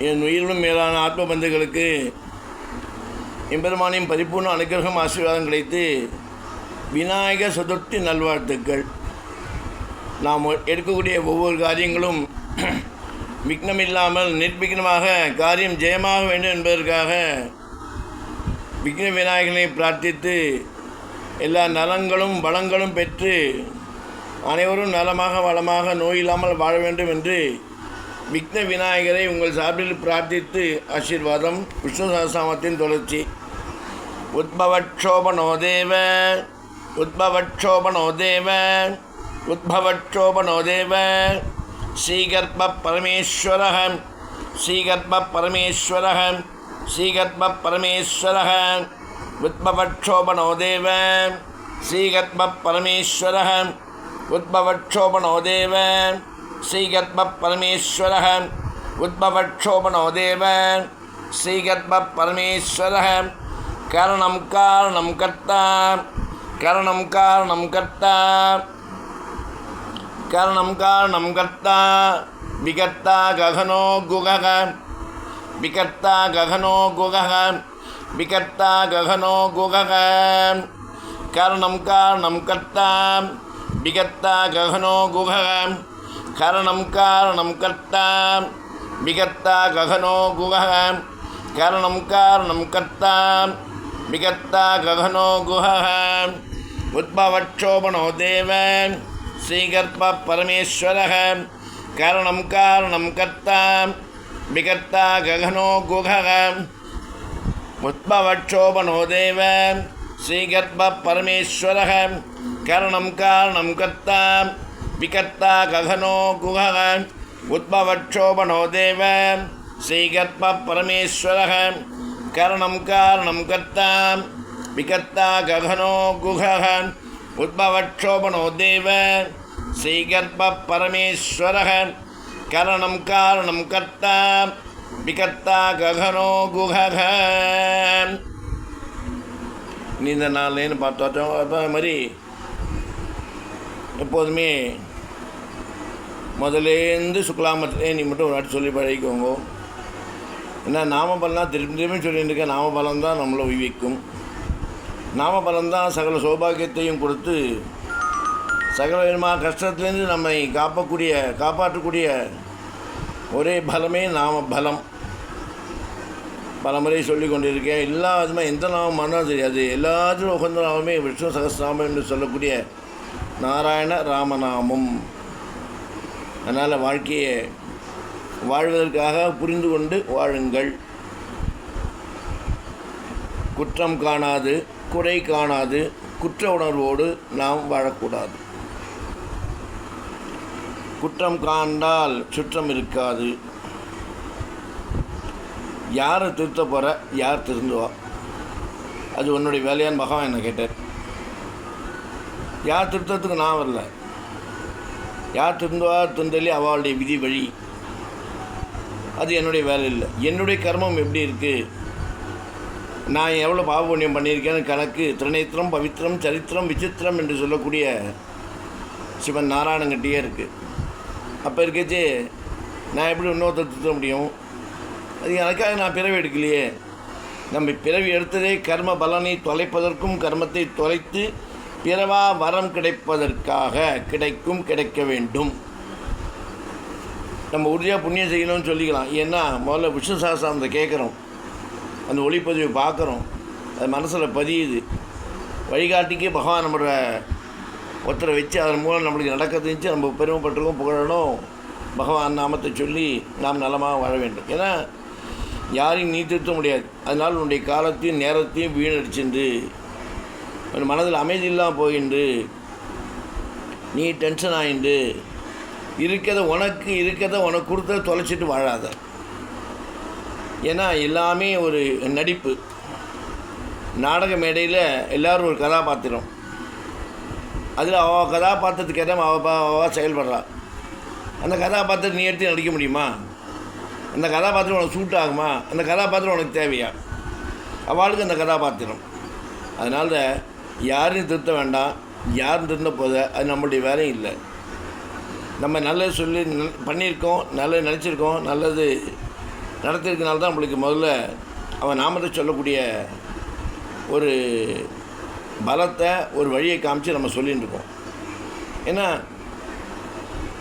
என் உயிரிலும் மேலான ஆத்ம பந்துகளுக்கு எம்பெருமானின் பரிபூர்ண அனுகிரகம் ஆசீர்வாதம் கிடைத்து விநாயக சதுர்த்தி நல்வாழ்த்துக்கள். நாம் எடுக்கக்கூடிய ஒவ்வொரு காரியங்களும் விக்னமில்லாமல் நிர்விக்னமாக காரியம் ஜெயமாக வேண்டும் என்பதற்காக விக்ன விநாயகனை பிரார்த்தித்து எல்லா நலங்களும் வளங்களும் பெற்று அனைவரும் நலமாக வளமாக நோயில்லாமல் வாழ வேண்டும் என்று விக்ன விநாயகரை உங்கள் சார்பில் பிரார்த்தித்து ஆசீர்வாதம் விஷ்ணு சகசாமத்தின் தொடர்ச்சி உத்பவட்சோபனோ தேவ உத்பவட்சோபனோ தேவ உத்பவட்சோபனோ தேவ ஸ்ரீகர்ப்ப பரமேஸ்வர ஸ்ரீகர்ப்ப பரமேஸ்வர ஸ்ரீகர்ப்ப பரமேஸ்வர உத்பவட்சோபனோ தேவ ஸ்ரீகர்ப்ப பரமேஸ்வர உத்பவட்சோபனோ தேவ श्रीगत्मपरमेश्वरः उद्भवक्षोभणो देव। श्रीगत्मपरमेश्वरः कर्ण कारण कर्ता। कर्ण कारण कर्ता। कर्ण कारण कर्ता। विकर्ता गगनो गुग। विकर्ता गगनो गुग। विकर्ता गगनो गुग। कर्ण कारण कर्ता। विकर्ता गगनो गुग। करणं कारणं कर्ता विगत्ता गगनो गुहः करणं कारणं कर्ता विगत्ता गगनो गुहः उद्भवक्षोभणो देव श्रीगर्पः परमेश्वरः करणं कारणं कर्ता विगत्ता गगनो गुहः उद्भवक्षोभणो देव श्रीगर्पः परमेश्वरः करणं कारणं कर्ता காரணம் கர்த்தா விகர்த்தா ககனோ குஹः உத்பவட்சோபணோ தேவ ஸ்ரீகர்ப்ப பரமேஸ்வரः கரணம் காரணம் கர்த்தா விகர்த்தா ககனோ குஹः உத்பவட்சோபணோ தேவ ஸ்ரீகர்ப்ப பரமேஸ்வரः கரணம் காரணம் கர்த்தா விகர்த்தா ககனோ குஹः நீ இந்த நாள்லேன்னு பார்த்தோம் அதே மாதிரி எப்போதுமே முதலேருந்து சுக்லாமத்திலே நீ மட்டும் ஒரு வாட்டி சொல்லி பழகிக்கோங்க. ஏன்னா நாமபலம் திரும்பி திரும்பி சொல்லிட்டு இருக்க நாமபலம் தான் நம்மளை உய்விக்கும். நாமபலம் தான் சகல சௌபாகியத்தையும் கொடுத்து சகல விதமான கஷ்டத்துலேருந்து நம்மை காப்பக்கூடிய காப்பாற்றக்கூடிய ஒரே பலமே நாம பலம் பலமுறை சொல்லி கொண்டிருக்கேன். எல்லா விதமாக எந்த நாமம் தெரியாது. எல்லாத்திலும் உகந்த நாமமே விஷ்ணு சகசிரநாமம் என்று சொல்லக்கூடிய நாராயண ராமநாமம். அதனால் வாழ்க்கையை வாழ்வதற்காக புரிந்து கொண்டு வாழுங்கள். குற்றம் காணாது குறை காணாது குற்ற உணர்வோடு நாம் வாழக்கூடாது. குற்றம் காண்டால் சுற்றம் இருக்காது. யாரை திருத்த போகிற யார் திருந்துவா? அது உன்னுடைய வேலையான்னு பகவான் என்ன கேட்டார். யார் திருத்தத்துக்கு நான் வரல. யார் திருந்துவா திருந்தலி அவளுடைய விதி வழி. அது என்னுடைய வேலை இல்லை என்னுடைய கர்மம் எப்படி இருக்குது நான் எவ்வளோ பாவபுண்ணியம் பண்ணியிருக்கேன்னு கணக்கு திரிநேத்திரம் பவித்திரம் சரித்திரம் விசித்திரம் என்று சொல்லக்கூடிய சிவன் நாராயணங்கிட்டே இருக்குது அப்போ இருக்கச்சு நான் எப்படி இன்னொருத்தர் திருத்த முடியும்? அது எனக்காக நான் பிறவி எடுக்கலையே. நம்ம பிறவி எடுத்ததே கர்ம பலனை தொலைப்பதற்கும் கர்மத்தை தொலைத்து பிறவா வரம் கிடைப்பதற்காக கிடைக்கும் கிடைக்க வேண்டும். நம்ம உறுதியாக புண்ணியம் செய்யணும்னு சொல்லிக்கலாம். ஏன்னா முதல்ல விஷ்ணு சாஸ்திரத்தை கேட்குறோம். அந்த ஒளிப்பதிவை பார்க்குறோம். அது மனசில் பதியுது. வழிகாட்டிக்கு பகவான் நம்மளோட ஒருத்தரை வச்சு அதன் மூலம் நம்மளுக்கு நடக்கிறதுச்சு நம்ம பெருமைப்பட்டிருக்கோம் புகழணும். பகவான் நாமத்தை சொல்லி நாம் நலமாக வாழ வேண்டும். ஏன்னா யாரையும் நீ திருத்த முடியாது. அதனால் உன்னுடைய காலத்தையும் நேரத்தையும் வீணடிச்சிருந்து மனதில் அமைதி இல்லாமல் போகின்று நீ டென்ஷன் ஆகிண்டு இருக்கிறத உனக்கு இருக்கிறத உனக்கு கொடுத்த தொலைச்சிட்டு வாழாத. ஏன்னா எல்லாமே ஒரு நடிப்பு. நாடக மேடையில் எல்லோரும் ஒரு கதாபாத்திரம். அதில் அவள் கதாபாத்திரத்துக்கு ஏற்ற அவள் அவள் செயல்படுறா. அந்த கதாபாத்திரம் நீ எடுத்து நடிக்க முடியுமா? அந்த கதாபாத்திரம் உனக்கு சூட் ஆகுமா? அந்த கதாபாத்திரம் உனக்கு தேவையா? அவளுக்கு அந்த கதாபாத்திரம். அதனால் யாரையும் திருத்த வேண்டாம். யாரும் திருந்த போத அது நம்மளுடைய வேலையும் இல்லை. நம்ம நல்லது சொல்லி நல்- பண்ணியிருக்கோம் நல்லது நினச்சிருக்கோம் நல்லது நடத்திருக்கனால தான் நம்மளுக்கு முதல்ல அவன் நாமத்தை சொல்லக்கூடிய ஒரு பலத்தை ஒரு வழியை காமிச்சு நம்ம சொல்லிட்டு இருக்கோம். ஏன்னா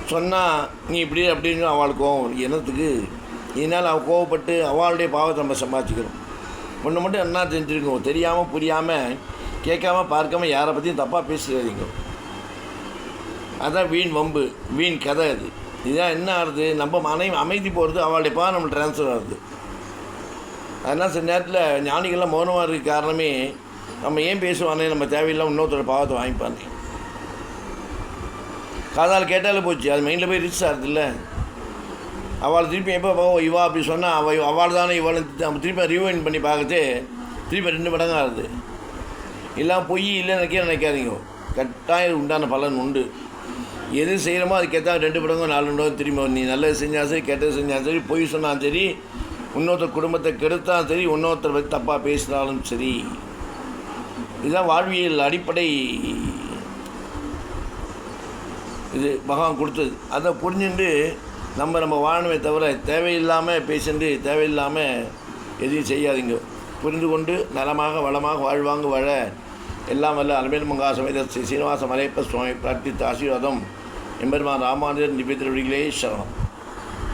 சொன்னால் நீ இப்படி அப்படின்னு அவளுக்கு கோவம் என்னத்துக்கு? இதனால் அவள் கோவப்பட்டு அவளுடைய பாவத்தை நம்ம சம்பாதிச்சுக்கிறோம். ஒன்று மட்டும் என்ன தெரிஞ்சிருக்கோம்? தெரியாமல் புரியாமல் கேட்காம பார்க்காம யாரை பற்றியும் தப்பாக பேசிடாதீங்க. அதான் வீண் வம்பு வீண் கதை அது. இதுதான் என்ன ஆகுது நம்ம மனைவி அமைதி போகிறது அவளுடைய பாவம் நம்ம ட்ரான்ஸ்ஃபர் ஆகுது. அதனால் சில நேரத்தில் ஞானிகள்லாம் மௌனமாக இருக்க காரணமே நம்ம ஏன் பேசுவானே? நம்ம தேவையில்லாம இன்னொருத்தோட பாவத்தை வாங்கிப்பானே. காதால் கேட்டாலே போச்சு. அது மைண்டில் போய் ரிச் ஆகுதுல்ல. அவள் திருப்பி எப்போ போ இவா அப்படி சொன்னால் அவள் அவள் தானே இவளை நம்ம திருப்பி ரிவைன் பண்ணி பார்க்கறது திருப்பி ரெண்டு மடங்காக ஆகுது எல்லாம் பொய் இல்லைன்னு நினைக்க நினைக்காதீங்க. கட்டாயம் உண்டான பலன் உண்டு. எது செய்கிறோமோ அதுக்கேற்ற ரெண்டு மடங்கு நாலு மடங்கு திரும்ப நீ நல்லது செஞ்சாலும் சரி கெட்டது செஞ்சாலும் சரி பொய் சொன்னாலும் சரி இன்னொருத்தர் குடும்பத்தை கெடுத்தாலும் சரி இன்னொருத்தர் பற்றி தப்பாக பேசினாலும் சரி. இதுதான் வாழ்வியல் அடிப்படை. இது பகவான் கொடுத்தது. அதை புரிஞ்சுட்டு நம்ம நம்ம வாழணுமே தவிர தேவையில்லாமல் பேசிட்டு தேவையில்லாமல் எதையும் செய்யாதீங்க. புரிந்து கொண்டு நலமாக வளமாக வாழ்வாங்க வாழ. எல்லாம் வல்ல அலமேல் மங்கா சமேத ஸ்ரீ சீனிவாச மலையப்ப சுவாமி பிரார்த்தித்த ஆசீர்வாதம் எம்பெருமான் ராமானுஜர் நிபித்திரவிகளே சரணம்.